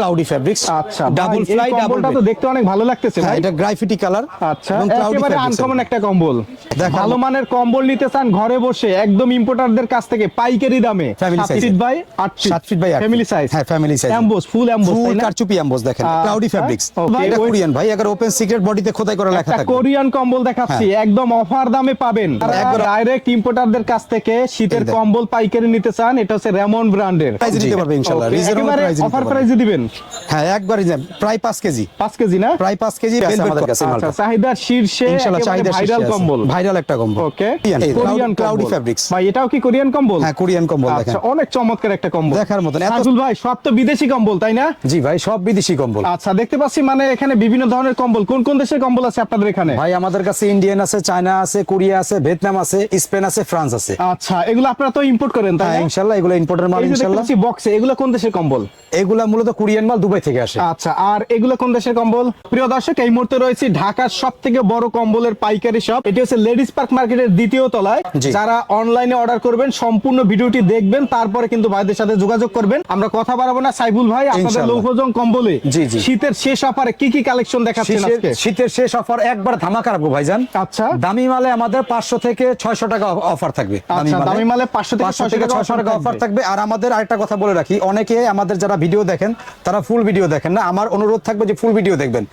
Cloudy আচ্ছা double fly তো দেখতে অনেক ভালো লাগতেছে হ্যাঁ ভাই। এটা গ্রাফিটি কালার আচ্ছা একেবারে আনকমন একটা কম্বল। ভালো মানের কম্বল নিতে চান ঘরে বসে একদম ইম্পোর্টারদের কাছ থেকে পাইকারি দামে। Feet by 8 feet 7 feet by 8 family size হ্যাঁ ফ্যামিলি সাইজ এমবোস ফুল এমবোস ফুল কারচুপি এমবোস দেখেন আচ্ছা, ক্লাউডি ফেব্রিক্স এটা কোরিয়ান ভাই ওপেন সিক্রেট বডিতে খোদাই করে লেখা থাকবে। কোরিয়ান কম্বল দেখাচ্ছি একদম অফার দামে পাবেন। ডাইরেক্ট ইম্পোর্টারদের কাছ থেকে শীতের কম্বল পাইকারি নিতে চান এটা হচ্ছে রেমন ব্র্যান্ডের প্রাইস দিতে পারবে ইনশাআল্লাহ। রিজনেবল প্রাইস অফার প্রাইসে দিবেন। হ্যাঁ একবারই দেন। প্রায় 5 কেজি। 5 কেজি না? প্রায় 5 কেজি আমাদের কাছে আচ্ছা চাহিদার শীর্ষে ইনশাআল্লাহ চাহিদা ভাইরাল কম্বল। ভাইরাল একটা কম্বল। ওকে কোরিয়ান ক্লাউডি ফেব্রিক্স ভাই এটাও কি কোরিয়ান কম্বল? হ্যাঁ কোরিয়ান কম্বল দেখেন। আচ্ছা অনেক চমৎকার একটা কম্বল। দেখার মতন। ভাই সব তো বিদেশি কম্বল তাই না? জি ভাই সব বিদেশি কম্বল। আচ্ছা দেখতে পাচ্ছি মানে এখানে বিভিন্ন ধরনের কম্বল। কোন কোন দেশের কম্বল আছে আপনাদের এখানে? ভাই আমাদের কাছে ইন্ডিয়ান আছে চায়না আছে কোরিয়া আছে ভিয়েতনাম আছে স্পেন আছে ফ্রান্স আছে। আচ্ছা এগুলো আপনারা তো ইম্পোর্ট করেন তাই হ্যাঁ ইনশাআল্লাহ এগুলো ইম্পোর্টের মাল ইনশাআল্লাহ বক্সে এগুলো কোন দেশের কম্বল? এগুলা মূলত কোরিয়ান মাল দুবাই থেকে আসে। আচ্ছা আর এগুলো কোন দেশের কম্বল? প্রিয় দর্শক এই মুহূর্তে রয়েছে ঢাকার সব থেকে বড় কম্বলের পাইকারি শপ এটি হচ্ছে লেডিস পার্ক মার্কেটের দ্বিতীয় তলায়। যারা অনলাইনে অর্ডার করবেন সম্পূর্ণ ভিডিওটি দেখবেন তারপরে কিন্তু ভাইদের সাথে যোগাযোগ করবেন। আমরা কথা বাড়াবো না সাইবুল ভাই আপনাদের লৌহজং কম্বলে। শীতের শেষ অফারে কি কি কালেকশন দেখাচ্ছেন আজকে? শীতের শেষ অফার একবার ধামাকা রাখব ভাইজান। আচ্ছা। দামি মালে আমাদের পাঁচশো থেকে ছয়শো টাকা অফার থাকবে। আচ্ছা দামি মালে 500 থেকে 500 600 টাকা ছয়শো টাকা অফার থাকবে। থাকবে। আর আমাদের আরেকটা কথা বলে রাখি অনেকে আমাদের যারা ভিডিও দেখেন তারা ফুল ভিডিও দেখেন না? আমার অনুরোধ থাকবে যে ফুল ভিডিও দেখবেন।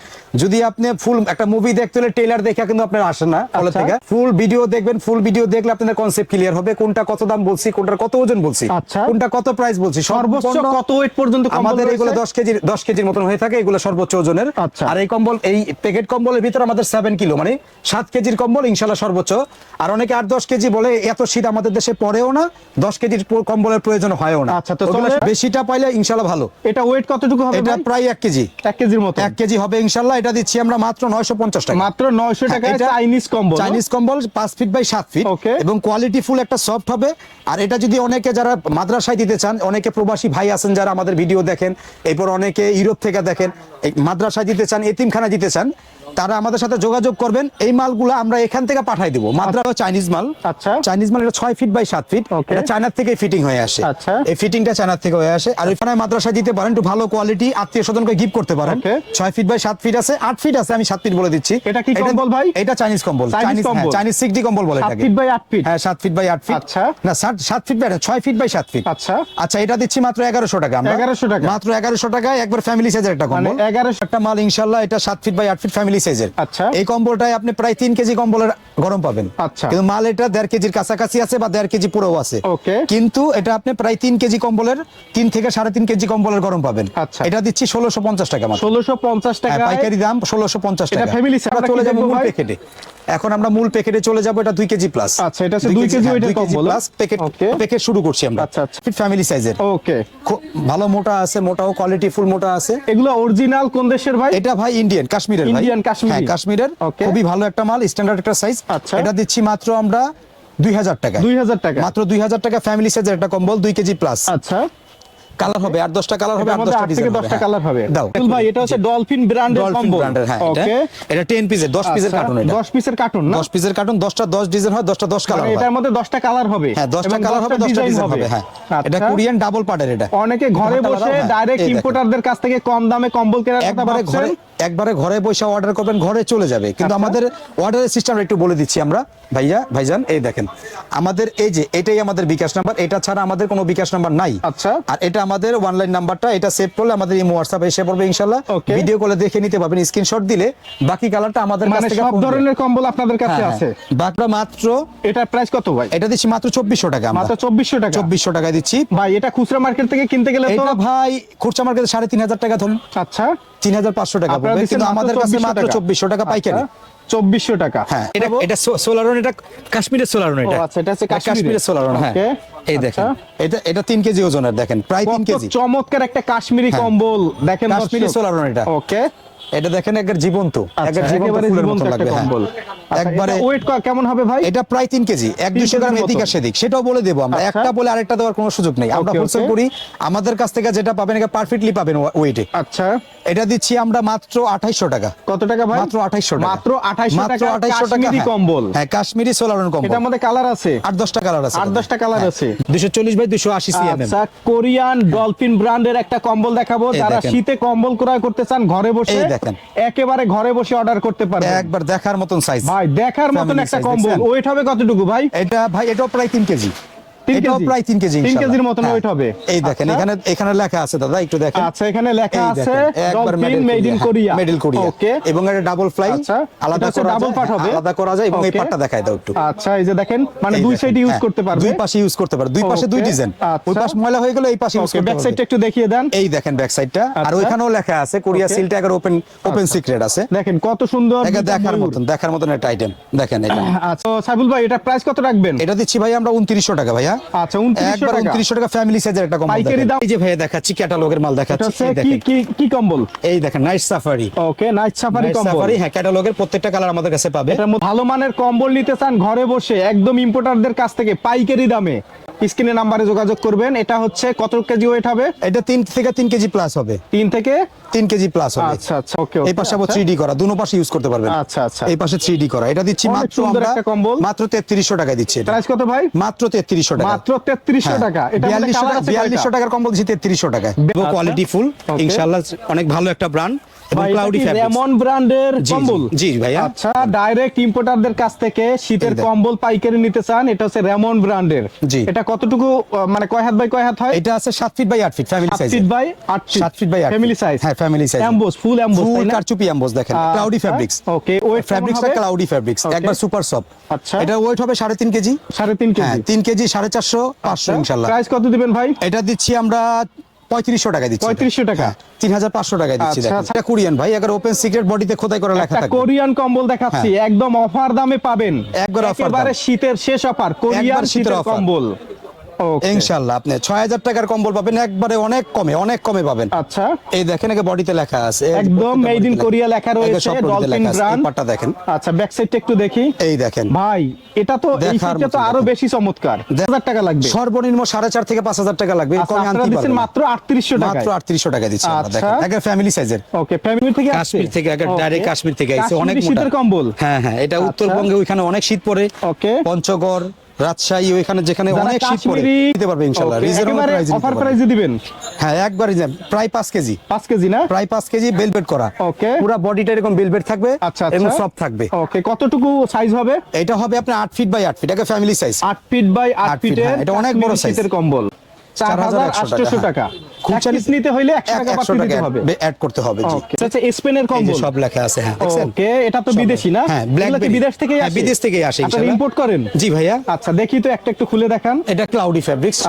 যদি আপনি ফুল একটা মুভি দেখতে হলে ট্রেলার দেখে কিন্তু আপনার আসেন না হলে আচ্ছা। থেকে। ফুল ভিডিও দেখবেন ফুল ভিডিও দেখলে আপনাদের কনসেপ্ট ক্লিয়ার হবে। কোনটা কত দাম বলছি কোনটার কত ওজন বলছি আচ্ছা। কোনটা কত প্রাইস বলছি সর্বোচ্চ কত ওয়েট পর্যন্ত আমাদের এগুলো দশ কেজির দশ কেজির মতন হয়ে থাকে এগুলো সর্বোচ্চ ওজনের। আচ্ছা। আর এই কম্বল এই প্যাকেট কম্বলের ভিতরে আমাদের সেভেন কিলো মানে সাত কেজির কম্বল ইনশাল্লাহ সর্বোচ্চ। আর অনেকে আট দশ কেজি বলে এত শীত আমাদের দেশে পড়েও না দশ কেজির কম্বলের প্রয়োজন হয়ও না। আচ্ছা, তো বেশিটা পাইলে ইনশাল্লাহ ভালো। এটা ওয়েট কতটুকু হবে এটা প্রায় এক কেজি। এক কেজির মতো। এক কেজি হবে ইনশাল্লাহ। এটা দিচ্ছি আমরা মাত্র নয়শো পঞ্চাশ টাকা। মাত্র 900 টাকা এটা চাইনিজ কম্বল চাইনিজ কম্বল পাঁচ ফিট বাই সাত ফিট Okay. এবং কোয়ালিটি ফুল একটা সফট হবে। আর এটা যদি অনেকে যারা মাদ্রাসায় দিতে চান অনেকে প্রবাসী ভাই আছেন যারা আমাদের ভিডিও দেখেন এরপর অনেকে ইউরোপ থেকে দেখেন মাদ্রাসায় দিতে চান এতিমখানা দিতে চান তারা আমাদের সাথে যোগাযোগ করবেন। এই মালগুলো আমরা এখান থেকে পাঠাই দেবো। মাদ্রা চাইনিজ মাল। আচ্ছা। চাইনিজ মাল এটা ছয় ফিট বাই সাত ফিট এটা চায়নার থেকে ফিটিং হয়ে আসে। আচ্ছা। এই ফিটিংটা চায়নার থেকে হয়ে আসে। আর ওইখানে মাদ্রাসায় দিতে পারেন একটু ভালো কোয়ালিটি আত্মীয় স্বজনকে গিফট করতে পারেন. ছয় ফিট বাই সাত ফিট আছে। আট ফিট আছে আমি সাত ফিট বলে দিচ্ছি। এটা কি কম্বল ভাই? এটা চাইনিজ কম্বল। চাইনিজ। চাইনিজ সিক্সটি কম্বল। বলে এটাকে। ফিট বাই আট ফিট হ্যাঁ সাত ফিট বাই আট ফিট আচ্ছা। না সাত ফিট বাই ছয় ফিট বাই সাত ফিট আচ্ছা। আচ্ছা এটা দিচ্ছি মাত্র এগারোশো টাকা আমরা। 1100 টাকা। মাত্র এগারোশো টাকায় একবার ফ্যামিলি সাইজের একটা মানে কম্বল 1100 একটা মাল ইনশাল্লাহ এটা সাত ফিট বাই আট ফিট ফ্যামিলি সাইজের আচ্ছা। এই কম্বলটায় আপনি প্রায় তিন কেজি কম্বলের গরম পাবেন। আচ্ছা। কিন্তু মাল এটা দেড় কেজির কাছাকাছি আছে বা দেড় কেজি পুরো আছে। ওকে। কিন্তু এটা আপনি প্রায় তিন কেজি কম্বলের তিন থেকে সাড়ে তিন কেজি কম্বলের গরম পাবেন। আচ্ছা। এটা দিচ্ছি ষোলোশো পঞ্চাশ টাকা ষোলোশো পঞ্চাশ হ্যাঁ, টাকা পাইকারি দাম ষোলোশো পঞ্চাশ টাকা। ফ্যামিলি চলে যাব প্যাকেটে এখন আমরা মূল প্যাকেটে চলে যাব এটা দুই কেজি প্লাস আচ্ছা, এটা হচ্ছে কেজি ওইটার কম্বল। প্লাস প্যাকেট প্যাকেট শুরু করছি আমরা। আচ্ছা, আচ্ছা। ফ্যামিলি সাইজের ওকে ভালো মোটা আছে মোটাও কোয়ালিটি ফুল মোটা আছে। এগুলো অরিজিনাল কোন দেশের ভাই? এটা ভাই ইন্ডিয়ান কাশ্মীরের ভাই। Indian কাশ্মীরি। হ্যাঁ কাশ্মীরের। খুবই ভালো একটা মাল স্ট্যান্ডার্ড একটা সাইজ আচ্ছা। এটা দিচ্ছি মাত্র আমরা দুই হাজার টাকা দুই হাজার টাকা মাত্র দুই হাজার টাকা ফ্যামিলি সাইজের একটা কম্বল দুই কেজি প্লাস আচ্ছা। কালার হবে আর দশটা কালার হবে আর মধ্যে দশটা আট থেকে ডিজাইন দশটা কালার হবে দাও। আব্দুল ভাই এটা হচ্ছে ডলফিন ব্র্যান্ডের ডলফিন ব্র্যান্ডের হ্যাঁ এটা এটা 10 পিসের 10 পিসের কার্টুন এটা। 10 পিসের কার্টুন না? 10 পিসের কার্টুন 10টা 10 ডিজাইন হয় 10টা 10 কালার হবে এটার মধ্যে 10টা কালার হবে। হ্যাঁ 10টা কালার হবে 10টা design ডিজাইন হবে। হ্যাঁ। এটা। কোরিয়ান ডাবল পার্টের এটা। অনেকে ঘরে বসে হ্যাঁ, ডাইরেক্ট দেখেন। ইম্পোর্টারদের কাছ থেকে কম দামে কম্বল কেনার কথা ভাবছেন? একবারে ঘরে বসে অর্ডার করবেন ঘরে চলে যাবে। কিন্তু আচ্ছা। আমাদের অর্ডারের সিস্টেম একটু বলে দিচ্ছি আমরা। ভাইয়া ভাইজান এই দেখেন। আমাদের এই যে এটাই আমাদের বিকাশ নাম্বার এটা ছাড়া আমাদের কোনো বিকাশ নাম্বার নাই। আচ্ছা। আর এটা আমাদের অনলাইন নাম্বারটা এটা সেভ করলে আমাদের এই হোয়াটসঅ্যাপ এসে পড়বে ইনশাআল্লাহ। ভিডিও কলে দেখে নিতে পারবেন স্ক্রিনশট দিলে বাকি কালারটা আমাদের কাছ মানে থেকে সব ধরনের কম্বল আপনাদের কাছে হ্যাঁ, আছে? হ্যাঁ। বাকিটা মাত্র এটা প্রাইস কত ভাই? এটা দিচ্ছি মাত্র চব্বিশশো টাকা মাত্র 2400 টাকা? চব্বিশশো টাকা দিচ্ছি। ভাই এটা খুচরা মার্কেট থেকে কিনতে গেলে তো এটা ভাই খুচরা মার্কেটে সাড়ে তিন হাজার টাকা ধরুন। আচ্ছা। তিন হাজার পাঁচশো টাকা পড়বে কিন্তু আমাদের কাছে মাত্র চব্বিশশো টাকা। পাইকারি। চব্বিশশো টাকা। হ্যাঁ এটা এটা সোলারন এটা কাশ্মীরের সোলারন এটা। আচ্ছা, এটা হচ্ছে কাশ্মীরের। কাশ্মীরের সোলারন হ্যাঁ। এই দেখেন। আচ্ছা। এটা এটা তিন কেজি ওজনের দেখেন প্রায় তিন কেজি। চমৎকার একটা কাশ্মীরি হ্যাঁ। কম্বল দেখেন কাশ্মীরি সোলারন এটা। ওকে। এটা দেখেন একবার জীবন্ত। আচ্ছা, একবার জীবন্ত ফুলের মতো লাগবে হ্যাঁ। আচ্ছা, একবারে ওয়েট কেমন হবে ভাই? এটা প্রায় কেজি গ্রাম এদিক আর সেদিক। সেটাও বলে দেবো আমরা। আচ্ছা। একটা বলে আরেকটা দেওয়ার কোনো সুযোগ নেই। আমরা হোলসেল করি। আমাদের কাছ থেকে যেটা পাবেন এটা পারফেক্টলি পাবেন ওয়েটে আচ্ছা। এটা দিচ্ছি আমরা মাত্র টাকা। কত টাকা ভাই? মাত্র টাকা। মাত্র মাত্র টাকা আঠাইশশো টাকা কাশ্মীরি হ্যাঁ। কম্বল। হ্যাঁ কাশ্মীরি সোলারন কম্বল। এটার মধ্যে কালার আছে? আট দশটা কালার আছে আট দশটা কালার আছে। দুশো চল্লিশ বাই দুশো আশি সিএম আচ্ছা কোরিয়ান ডলফিন ব্র্যান্ডের একটা কম্বল দেখাবো। যারা শীতে কম্বল ক্রয় করতে চান ঘরে বসে দেখেন। একেবারে ঘরে বসে অর্ডার করতে পারবেন। একবার দেখার মতন সাইজ ভাই দেখার মতন একটা কম্বল ওয়েট হবে কতটুকু ভাই? এটা ভাই এটাও প্রায় তিন কেজি। এটাও প্রায় তিন কেজি তিন কেজির মতন হ্যাঁ। weight হবে। এই দেখেন আচ্ছা। এখানে এখানে লেখা আছে দাদা একটু দেখেন। আচ্ছা এখানে লেখা আছে দেখেন, একবার মেড ইন কোরিয়া মেডেল কোরিয়া ওকে এবং এটা ডাবল ফ্লাই আলাদা করা double যায়। হবে। আলাদা করা যায় এবং এই Okay. দেখায় দাও একটু। আচ্ছা এই যে দেখেন মানে দুই দেখেন, সাইড ইউজ হ্যাঁ, করতে পারবে। দুই পাশে ইউজ করতে পারবে। দুই পাশে দুই ডিজাইন ওই আচ্ছা। পাশ ময়লা হয়ে গেলে এই পাশে ইউজ করতে ব্যাক সাইডটা একটু দেখিয়ে দেন। এই দেখেন ব্যাক সাইডটা আর আচ্ছা। ওইখানেও লেখা আছে কোরিয়া Okay. সিলটা একবার ওপেন ওপেন সিক্রেট আছে। দেখেন কত সুন্দর এটা দেখার মতন দেখার মতন একটা আইটেম দেখেন এটা। আচ্ছা ভাই এটা প্রাইস কত রাখবেন? এটা দিচ্ছি ভাই আমরা উনত্রিশশো টাকা ভাইয়া। আচ্ছা টাকা। টাকা ফ্যামিলি সাইজের একটা কম্বল পাইকারি দেখেন। দাম? এই যে ভাই দেখাচ্ছি ক্যাটালগের মাল দেখাচ্ছি কি কি কি কম্বল? এই দেখেন night safari okay night safari কম্বল। সাফারি হ্যাঁ ক্যাটালগের প্রত্যেকটা কালার আমাদের কাছে পাবে। ভালো মানের কম্বল নিতে চান ঘরে বসে একদম ইম্পোর্টারদের কাছ থেকে পাইকারি দামে। স্ক্রিনে নাম্বারে যোগাযোগ করবেন। এটা হচ্ছে কত কেজি ওয়েট হবে? এটা তিন থেকে তিন কেজি প্লাস হবে। তিন থেকে? তিন কেজি প্লাস হবে। আচ্ছা আচ্ছা ওকে এই পাশে আবার থ্রি ডি করা দুনো পাশে ইউজ করতে পারবেন। আচ্ছা আচ্ছা। এই পাশে থ্রি ডি করা। এটা দিচ্ছি মাত্র আমরা কম্বল। মাত্র তেত্রিশশো টাকায় দিচ্ছি। প্রাইস কত ভাই? মাত্র তেত্রিশশো টাকা। মাত্র তেত্রিশশো হ্যাঁ। টাকা। এটা বিয়াল্লিশশো টাকা বিয়াল্লিশশো টাকার কম্বল দিচ্ছি তেত্রিশশো আচ্ছা। Quality full Okay. ইনশাল্লাহ অনেক ভালো একটা ব্র্যান্ড রেমন ব্র্যান্ডের কম্বল জি, ভাইয়া। আচ্ছা ডাইরেক্ট ইম্পোর্টারদের কাছ থেকে শীতের কম্বল পাইকারি নিতে চান এটা হচ্ছে রেমন ব্র্যান্ডের জি। এটা কতটুকু মানে কয় হাত বাই কয় হাত হয়? এটা আছে সাত ফিট বাই আট feet family size feet by আট ফিট সাত ফিট বাই আট ফ্যামিলি সাইজ হ্যাঁ ফ্যামিলি সাইজ অ্যাম্বোস ফুল অ্যাম্বোস ফুল কারচুপি অ্যাম্বোস দেখেন। Cloudy fabrics okay weight fabrics cloudy fabrics একবার সুপার সফট আচ্ছা। এটা ওয়েট হবে সাড়ে তিন কেজি। সাড়ে তিন হ্যাঁ কেজি তিন কেজি সাড়ে চারশো পাঁচশো ইনশাল্লাহ। প্রাইস কত দিবেন ভাই? এটা দিচ্ছি আমরা পঁয়ত্রিশশো টাকা দিচ্ছি। 3500 টাকা? হ্যাঁ, তিন হাজার পাঁচশো টাকায় দিচ্ছি আচ্ছা। আচ্ছা। এটা কোরিয়ান ভাই একবার ওপেন সিক্রেট বডিতে খোদাই করে লেখা থাকবে। কোরিয়ান কম্বল দেখাচ্ছি। একদম অফার দামে পাবেন। একবার। একেবারে শীতের শেষ অফার কোরিয়ান শীতের কম্বল. ইনশাল্লাহ আপনি ছয় হাজার টাকার কম্বল পাবেন একবারে অনেক কমে অনেক কমে পাবেন। আচ্ছা। এই দেখেন একে বডিতে লেখা আছে একদম মেড ইন কোরিয়া লেখা। রয়েছে ডলফিন ব্র্যান্ড পাটটা দেখেন। আচ্ছা ব্যাক সাইডটা একটু দেখি। এই দেখেন। ভাই এটা তো এই তো আরও বেশি চমৎকার। দেখ- হাজার টাকা লাগবে। সর্বনিম্ন সাড়ে চার থেকে পাঁচ হাজার টাকা লাগবে। আচ্ছা কমে আনতে দিচ্ছেন পারবেন মাত্র আটত্রিশশো টাকা মাত্র আটত্রিশশো টাকা দিচ্ছি আমরা আচ্ছা। দেখেন। একটা ফ্যামিলি সাইজের ওকে ফ্যামিলি থেকে আসছে? কাশ্মীর থেকে একটা ডাইরেক্ট কাশ্মীর থেকে আইছে অনেক মোটা শীতের কম্বল। হ্যাঁ হ্যাঁ এটা আচ্ছা। উত্তরবঙ্গে ওইখানে অনেক শীত পড়ে। ওকে পঞ্চগড় রাজশাহী ওইখানে যেখানে অনেক শীত পড়ে দিতে পারবে ইনশাআল্লাহ রিজনেবল প্রাইসে অফার প্রাইসে দিবেন? হ্যাঁ একবার প্রায় 5 কেজি। 5 কেজি না? প্রায় 5 কেজি বেলভেট করা। ওকে পুরো বডিটা এরকম বেলভেট থাকবে আচ্ছা এবং সব থাকবে। ওকে কতটুকু সাইজ হবে? এটা হবে আপনার 8 ফিট বাই 8 ফিট এটা ফ্যামিলি সাইজ 8 ফিট বাই আট আট feet, ফিটের হ্যাঁ, এটা অনেক বড় সাইজের কম্বল। চার হাজার 4100 আটশোশো টাকা। খুব নিতে হইলে একশো টাকা বাড়তি দিতে হবে। অ্যাড করতে হবে জি। আচ্ছা স্পেনের কম্বল সব লেখা আছে হ্যাঁ দেখছেন? ওকে এটা তো বিদেশি না? হ্যাঁ, বিদেশ থেকে হ্যাঁ, বিদেশ আসে ইনশাআল্লাহ। ইম্পোর্ট করেন? জি ভাইয়া। আচ্ছা দেখি তো একটা একটু খুলে দেখান। এটা ক্লাউডি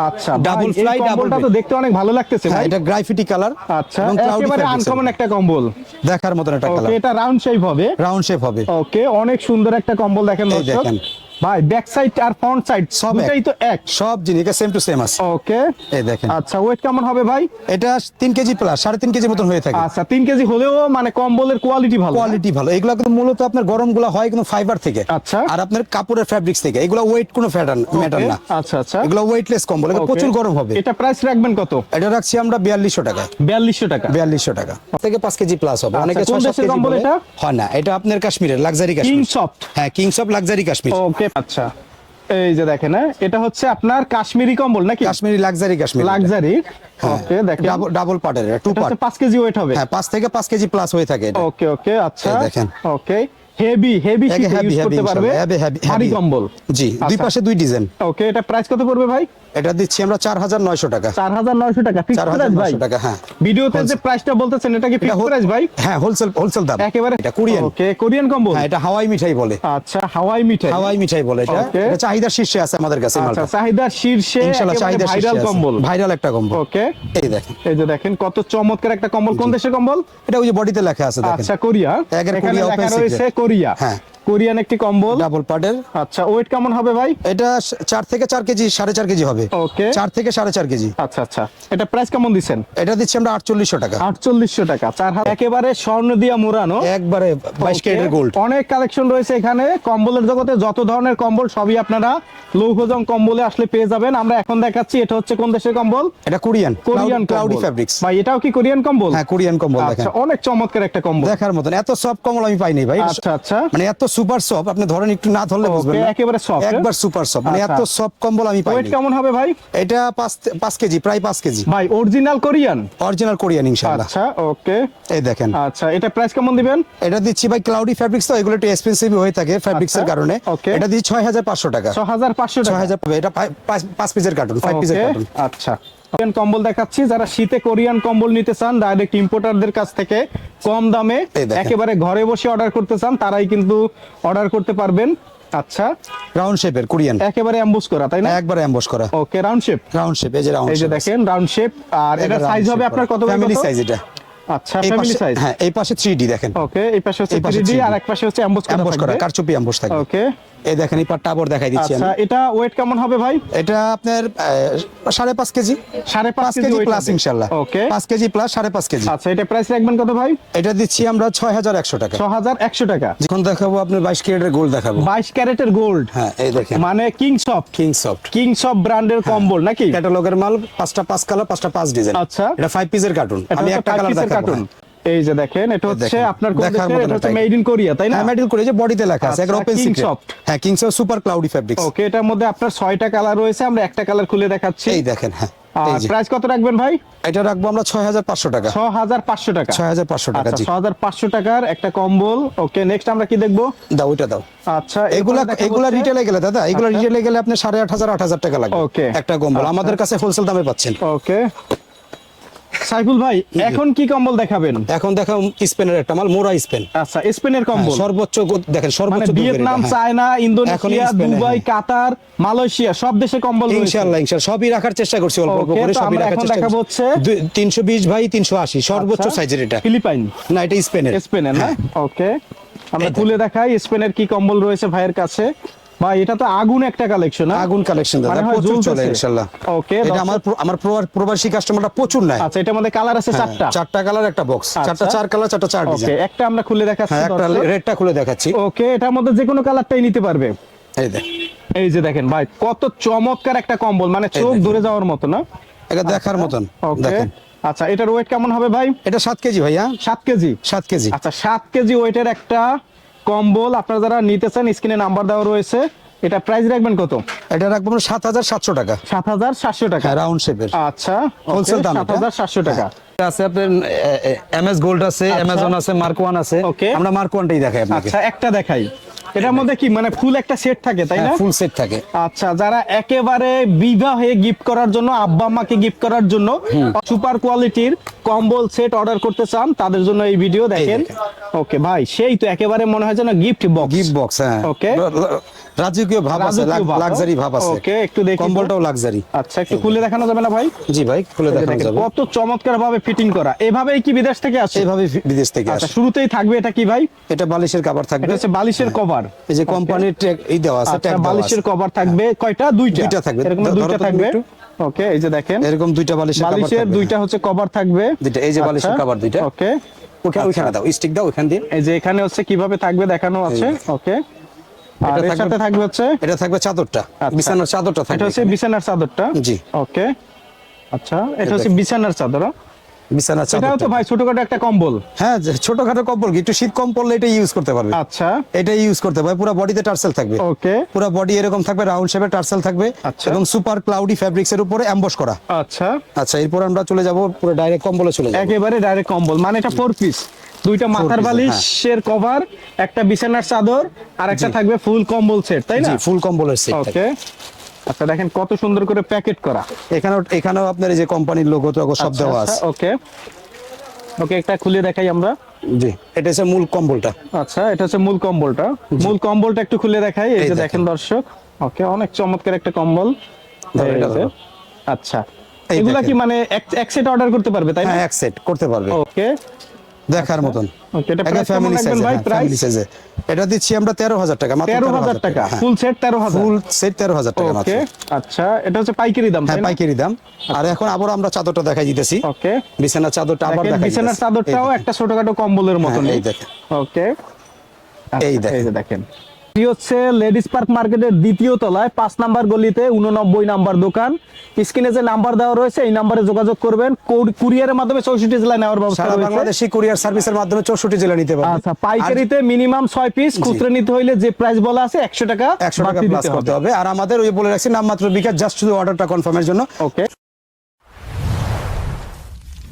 আচ্ছা ডাবল ফ্লাই তো দেখতে অনেক ভালো লাগতেছে হ্যাঁ ভাই। এটা গ্রাফিটি কালার আচ্ছা একেবারে আনকমন একটা কম্বল দেখার মতন একটা কালার এটা রাউন্ড শেপ হবে। রাউন্ড শেপ হবে। ওকে অনেক সুন্দর একটা কম্বল দেখেন এই দর্শক। দেখেন। ভাই ব্যাক সাইড আর ফ্রন্ট সাইড সব এক। দুটাই তো এক। সব জিনিস সেম টু সেম আছে। ওকে এই দেখেন। আচ্ছা ওয়েট কেমন হবে ভাই? এটা তিন কেজি প্লাস সাড়ে তিন কেজি মতন হয়ে থাকে। আচ্ছা তিন কেজি হলেও মানে কম্বলের কোয়ালিটি ভালো? কোয়ালিটি ভালো। এগুলো কিন্তু মূলত আপনার হয় কিন্তু ফাইবার থেকে। আচ্ছা। আর আপনার কাপড়ের ফ্যাব্রিক্স থেকে। এগুলো ওয়েট কোনো ফ্যাটার ম্যাটার না। আচ্ছা আচ্ছা। এগুলো ওয়েটলেস কম্বল। Okay. প্রচুর গরম হবে। এটা প্রাইস রাখবেন কত? এটা রাখছি আমরা বিয়াল্লিশশো টাকা। বিয়াল্লিশশো টাকা। বিয়াল্লিশশো টাকা। থেকে পাঁচ কেজি প্লাস হবে। আচ্ছা, অনেকে কোন ছয় সাত দেশের কেজি কম্বল এটা? হয় না। এটা আপনার কাশ্মীরের লাক্সারি কিং কাশ্মীর। সফট হ্যাঁ kings of luxury Kashmir. Okay আচ্ছা এই যে দেখেন হ্যাঁ, এটা হচ্ছে আপনার কাশ্মীরি কম্বল নাকি? Kashmiri luxury Kashmiri luxury okay দেখেন। ডাবল ডাবল পার্টের টু পার্ট হচ্ছে পাঁচ কেজি ওয়েট হবে। হ্যাঁ 5 থেকে 5 কেজি প্লাস হয়ে থাকে এটা। ওকে ওকে আচ্ছা। দেখেন। ওকে হেভি হেভি শীত ইউজ করতে পারবে। হেভি হেভি হেভি কম্বল। জি দুই আচ্ছা। পাশে দুই ডিজাইন ওকে এটা প্রাইস কত পড়বে ভাই? এটা দিচ্ছি আমরা চার হাজার নয়শো টাকা। চার হাজার নয়শো টাকা চার হাজার নয়শো টাকা হ্যাঁ। ভিডিওতে যে প্রাইসটা বলতেছেন এটা কি ফিক্স প্রাইস ভাই? হ্যাঁ হোলসেল হোলসেল দাম। একেবারে এটা কোরিয়ান ওকে কোরিয়ান কম্বল হ্যাঁ এটা হাওয়াই মিঠাই বলে। আচ্ছা হাওয়াই মিঠাই। হাওয়াই মিঠাই বলে এটা। এটা চাহিদার শীর্ষে আছে আমাদের কাছে আচ্ছা মালটা চাহিদার শীর্ষে ইনশাআল্লাহ চাহিদার ভাইরাল কম্বল। ভাইরাল একটা কম্বল। ওকে এই দেখেন। এই যে দেখেন কত চমৎকার একটা কম্বল। কোন দেশের কম্বল? এটা ওই যে বডিতে লেখা আছে দেখেন। আচ্ছা কোরিয়া। এখানে কোরিয়া লেখা রয়েছে কোরিয়া। হ্যাঁ। কোরিয়ান একটি কম্বল। ডাবল পার্টের আচ্ছা ওয়েট কেমন হবে ভাই? এটা চার থেকে চার কেজি সাড়ে চার কেজি হবে। ওকে। চার থেকে সাড়ে চার কেজি। আচ্ছা আচ্ছা। এটা প্রাইস কেমন দিচ্ছেন? এটা দিচ্ছি আমরা আটচল্লিশশো টাকা। আটচল্লিশশো টাকা চার হাত। একেবারে স্বর্ণ দিয়া মোড়ানো একবারে বাইশ ক্যারেটের গোল্ড অনেক কালেকশন রয়েছে এখানে। কম্বলের জগতে যত ধরনের কম্বল সবই আপনারা লৌহজং কম্বলে আসলে পেয়ে যাবেন। আমরা এখন দেখাচ্ছি এটা হচ্ছে কোন দেশের কম্বল? এটা কোরিয়ান। কোরিয়ান ক্লাউডি ফ্যাব্রিক্স ভাই এটাও কি কোরিয়ান কম্বল? হ্যাঁ কোরিয়ান কম্বল দেখেন। আচ্ছা অনেক চমৎকার একটা কম্বল। দেখার মতন। এত সফট কম্বল আমি পাইনি ভাই। আচ্ছা আচ্ছা। মানে এত সুপার সফট আপনি ধরেন একটু না ধরলে বুঝবেন না। একেবারে soft, হ্যাঁ? একবার সুপার সফট মানে আচ্ছা। এত সফট কম্বল আমি পাই ওয়েট কেমন হবে ভাই? এটা পাঁচ পাঁচ কেজি প্রায় পাঁচ কেজি। ভাই অরিজিনাল কোরিয়ান অরিজিনাল কোরিয়ান ইনশাআল্লাহ। আচ্ছা ওকে। এই দেখেন। আচ্ছা এটা প্রাইস কেমন দিবেন? এটা দিচ্ছি ভাই ক্লাউডি ফ্যাব্রিক্স তো এগুলো একটু এক্সপেন্সিভ হয়ে থাকে ফ্যাব্রিক্স এর আচ্ছা, কারণে. এটা দিচ্ছি ছয় হাজার পাঁচশো টাকা। ছ হাজার পাঁচশো ছয় টাকা হাজার এটা পাঁচ- পাঁচ- পাঁচ পিসের কার্টুন ফাইভ পিসের Okay, কার্টুন আচ্ছা। কোরিয়ান কম্বল দেখাচ্ছি। যারা শীতে কোরিয়ান কম্বল নিতে চান ডাইরেক্ট ইম্পোর্টারদের কাছ থেকে কম দামে একেবারে ঘরে বসে অর্ডার করতে চান তারাই কিন্তু অর্ডার করতে পারবেন। আচ্ছা। রাউন্ড শেপের কোরিয়ান একেবারে অ্যাম্বুস করা তাই না? একবারে অ্যাম্বুস করা। Okay round shape round shape এই যে রাউন্ড এই যে দেখেন রাউন্ড শেপ আর এটা সাইজ হবে আপনার কত ফ্যামিলি সাইজ এটা। আচ্ছা ফ্যামিলি সাইজ হ্যাঁ এই পাশে 3D দেখেন। ওকে এই পাশে হচ্ছে 3D 3D আর এক পাশে হচ্ছে অ্যাম্বুস করা অ্যাম্বস করা কারচুপি অ্যাম্বস থাকবে। ওকে এই দেখেন এই পাটটা আবার দেখাই দিচ্ছি আচ্ছা এটা ওয়েট কেমন হবে ভাই? এটা আপনার আহ, সাড়ে পাঁচ কেজি। সাড়ে পাঁচ কেজি প্লাস হবে। ওকে পাঁচ কেজি প্লাস সাড়ে পাঁচ কেজি। আচ্ছা এটা প্রাইস রাখবেন কত ভাই? এটা দিচ্ছি আমরা ছয় হাজার একশো টাকা। ছ হাজার একশো টাকা। যখন দেখাবো ক্যারেটের গোল্ড দেখাবো। বাইশ ক্যারেটের গোল্ড হ্যাঁ এই দেখেন। মানে king soft king soft king soft ব্র্যান্ডের কম্বল নাকি? ক্যাটালগের মাল পাঁচটা পাঁচ কালার পাঁচটা পাঁচ ডিজাইন আচ্ছা। এটা ফাইভ পিসের কার্টুন এটা আমি একটা কালার cartoon। এই যে দেখেন এটা হচ্ছে আপনার কোন দেশের? এটা হচ্ছে মেড ইন কোরিয়া তাই না? হ্যাঁ মেটাল করে যে বডিতে লেখা আছে একদম আচ্ছা, ওপেন সিক্রেট হ্যাঁ kings of super cloudy fabrics okay এটার মধ্যে আপনার ছয়টা কালার রয়েছে আমরা একটা কালার খুলে দেখাচ্ছি। এই দেখেন হ্যাঁ প্রাইস কত রাখবেন ভাই? এটা রাখব আমরা ছয় হাজার পাঁচশো টাকা। ছ হাজার পাঁচশো টাকা। ছয় হাজার পাঁচশো টাকা আচ্ছা জি। ছ হাজার পাঁচশো টাকার একটা কম্বল। ওকে নেক্সট আমরা কি দেখব? দাও ওইটা দাও। আচ্ছা এগুলা এগুলা রিটেলে গেলে দাদা এগুলা আচ্ছা। রিটেলে গেলে আপনি সাড়ে আট হাজার আট হাজার টাকা লাগবে। Okay. একটা কম্বল। আচ্ছা। আমাদের কাছে হোলসেল দামে পাচ্ছেন। ওকে সাইফুল ভাই এখন কি কম্বল দেখাবেন? এখন দেখো স্পেনের একটা মাল মোরা স্পেন। আচ্ছা স্পেনের কম্বল। সর্বোচ্চ দেখেন মানে সর্বোচ্চ ভিয়েতনাম হ্যাঁ। চায়না ইন্দোনেশিয়া দুবাই হ্যাঁ। কাতার মালয়েশিয়া সব দেশে কম্বল ইনশাআল্লাহ ইনশাআল্লাহ। সবই রাখার চেষ্টা করছি অল্প অল্প করে সবই রাখার এখন চেষ্টা দেখাবো হচ্ছে- তিনশো বিশ বাই তিনশো আশি সর্বোচ্চ আচ্ছা, সাইজের এটা। ফিলিপাইন। না এটা স্পেনের। স্পেনের না? ওকে আমরা খুলে দেখাই স্পেনের কি কম্বল রয়েছে ভাইয়ের কাছে। ভাই এটা তো আগুন একটা কালেকশন আগুন কালেকশন দাদা মানে প্রচুর চলে ইনশাআল্লাহ Okay, এটা আমার আমার প্রবাসী কাস্টমাররা প্রচুর নেয়। আচ্ছা এটার মধ্যে কালার আছে হ্যাঁ, চারটা? চারটা কালার একটা বক্স চারটা আচ্ছা। চার কালার চারটা চার ওকে একটা আমরা খুলে দেখাচ্ছি হ্যাঁ একটা রেডটা খুলে দেখাচ্ছি। ওকে এটার মধ্যে যে কোনো কালারটাই নিতে পারবে। এই দেখ। এই যে দেখেন ভাই কত চমৎকার একটা কম্বল মানে চোখ। ধরে যাওয়ার মতো না? এটা দেখার মতন ওকে দেখেন। আচ্ছা এটার ওয়েট কেমন হবে ভাই? এটা সাত কেজি ভাইয়া। সাত কেজি? সাত কেজি। আচ্ছা সাত কেজি ওয়েটের একটা কম্বল আপনারা যারা নিতে চান স্ক্রিনে নাম্বার দেওয়া রয়েছে। এটা প্রাইস রাখবেন কত? এটা রাখব সাত হাজার সাতশো টাকা। সাত হাজার সাতশো টাকা। হ্যাঁ রাউন্ড শেপের আচ্ছা হোলসেল দাম সাত হাজার সাতশো টাকা। আছে আপনার এমএস গোল্ড আছে অ্যামাজন আছে মার্ক ওয়ান আছে. আমরা মার্ক ওয়ানটাই দেখাই আচ্ছা একটা দেখাই। এটার মধ্যে কি মানে ফুল একটা সেট থাকে তাই না? ফুল সেট থাকে। আচ্ছা যারা একেবারে বিবাহে গিফট করার জন্য আব্বা আম্মাকে গিফট করার জন্য সুপার কোয়ালিটির কম্বল সেট অর্ডার করতে চান তাদের জন্য এই ভিডিও দেখেন। ওকে ভাই সেই তো একেবারে মনে হয় যেন গিফট বক্স গিফট বক্স হ্যাঁ। Okay. রাজকীয় ভাব আছে লাক্সারি ভাব আছে। Okay, একটু দেখি কম্বলটাও লাক্সারি। আচ্ছা একটু খুলে দেখানো যাবে না ভাই? জি ভাই খুলে দেখানো যাবে। কত চমৎকার ভাবে ফিটিং করা। এভাবেই কি বিদেশ থেকে আসে? এইভাবে ফি- বিদেশ থেকে আচ্ছা আসে। শুরুতেই থাকবে এটা কি ভাই? এটা বালিশের কভার থাকবে। এটা হচ্ছে বালিশের কভার এই যে কোম্পানির ট্যাগ এই দেওয়া আছে আচ্ছা ট্যাগ বালিশের কভার থাকবে। কয়টা? দুইটা। দুইটা থাকবে। এরকম দুইটা থাকবে। ওকে এই যে দেখেন। এরকম দুইটা বালিশের কভার বালিশের দুইটা হচ্ছে কভার থাকবে। দুইটা, এই যে বালিশের আচ্ছা, cover দুইটা। ওকে ওখানে ওখানে দাও স্টিক দাও ওখান দিয়ে। এই যে এখানে হচ্ছে কীভাবে থাকবে দেখানো আছে। ওকে আর এর থাকবে- সাথে থাকবে হচ্ছে? এটা থাকবে চাদরটা। আচ্ছা। বিছানার চাদরটা এটা থাকবে হচ্ছে বিছানার চাদরটা? জি। ওকে। আচ্ছা এটা হচ্ছে বিছানার চাদর বিছানার এটাও তো ভাই ছোটখাটো একটা কম্বল। হ্যাঁ ছোটখাটো কম্বল একটু শীত কম পড়লে এটা ইউজ করতে পারবে। আচ্ছা। এটা ইউজ করতে পারবে। পুরো বডিতে টার্সেল থাকবে। ওকে পুরো বডি এরকম থাকবে রাউন্ড শেপের টার্সেল থাকবে আচ্ছা। এবং সুপার ক্লাউডি ফ্যাব্রিক্স এর উপরে এমবস করা। আচ্ছা। আচ্ছা এরপর আমরা চলে যাব পুরো ডাইরেক্ট কম্বলে চলে যাব। একেবারে ডাইরেক্ট কম্বল। মানে এটা ফোর পিস দুইটা মাথার piece, বালিশের কভার একটা বিছানার চাদর আর একটা থাকবে ফুল কম্বল সেট তাই না? ফুল কম্বলের সেট ওকে আচ্ছা দেখেন কত সুন্দর করে প্যাকেট করা। এখানেও এখানেও আপনার এই যে কোম্পানির লোগো তো সব দেওয়া আছে। ওকে ওকে একটা খুলে দেখাই আমরা। জি এটা হচ্ছে মূল কম্বলটা। আচ্ছা এটা হচ্ছে মূল কম্বলটা। মূল কম্বলটা একটু খুলে দেখাই এই যে দেখেন। দর্শক। ওকে অনেক চমৎকার একটা কম্বল। আচ্ছা। এগুলা কি মানে এক এক সেট অর্ডার করতে পারবে তাই না? হ্যাঁ এক সেট করতে পারবে। ওকে দেখার মতন। ফ্যামিলি সাইজে ভাই, ফ্যামিলি price? সাইজে এটা দিচ্ছি আমরা তেরো হাজার টাকা তেরো হাজার টাকা ফুল সেট তেরো হাজার। ফুল সেট তেরো হাজার টাকা মাত্র। আচ্ছা এটা হচ্ছে পাইকারি দাম হ্যাঁ পাইকারি দাম। আর এখন আবার আমরা চাদরটা দেখাই দিতেছি। ওকে বিছানার চাদরটা আবার দেখাই বিছানার চাদরটাও একটা ছোটখাটো কম্বলের মতন হ্যাঁ, এই দেখেন। ওকে এই দেখেন। এটি হচ্ছে লেডিস পার্ক মার্কেটের দ্বিতীয় তলায় পাঁচ নাম্বার গলিতে উননব্বই নাম্বার দোকান। স্ক্রিনে যে নাম্বার দেওয়া রয়েছে এই নাম্বারে যোগাযোগ করবেন। কুরিয়ারের মাধ্যমে চৌষট্টি জেলায় নেওয়ার ব্যবস্থা রয়েছে। বাংলাদেশি কুরিয়ার সার্ভিসের মাধ্যমে চৌষট্টি জেলা নিতে পারবে। আচ্ছা পাইকারিতে মিনিমাম ছয় পিস খুচরা নিতে হইলে যে প্রাইস বলা আছে একশো টাকা একশো টাকা প্লাস করতে হবে। হবে। আর আমাদের ওই বলে রাখছি নামমাত্র বিকাশ জাস্ট শুধু অর্ডারটা কনফার্মের জন্য। ওকে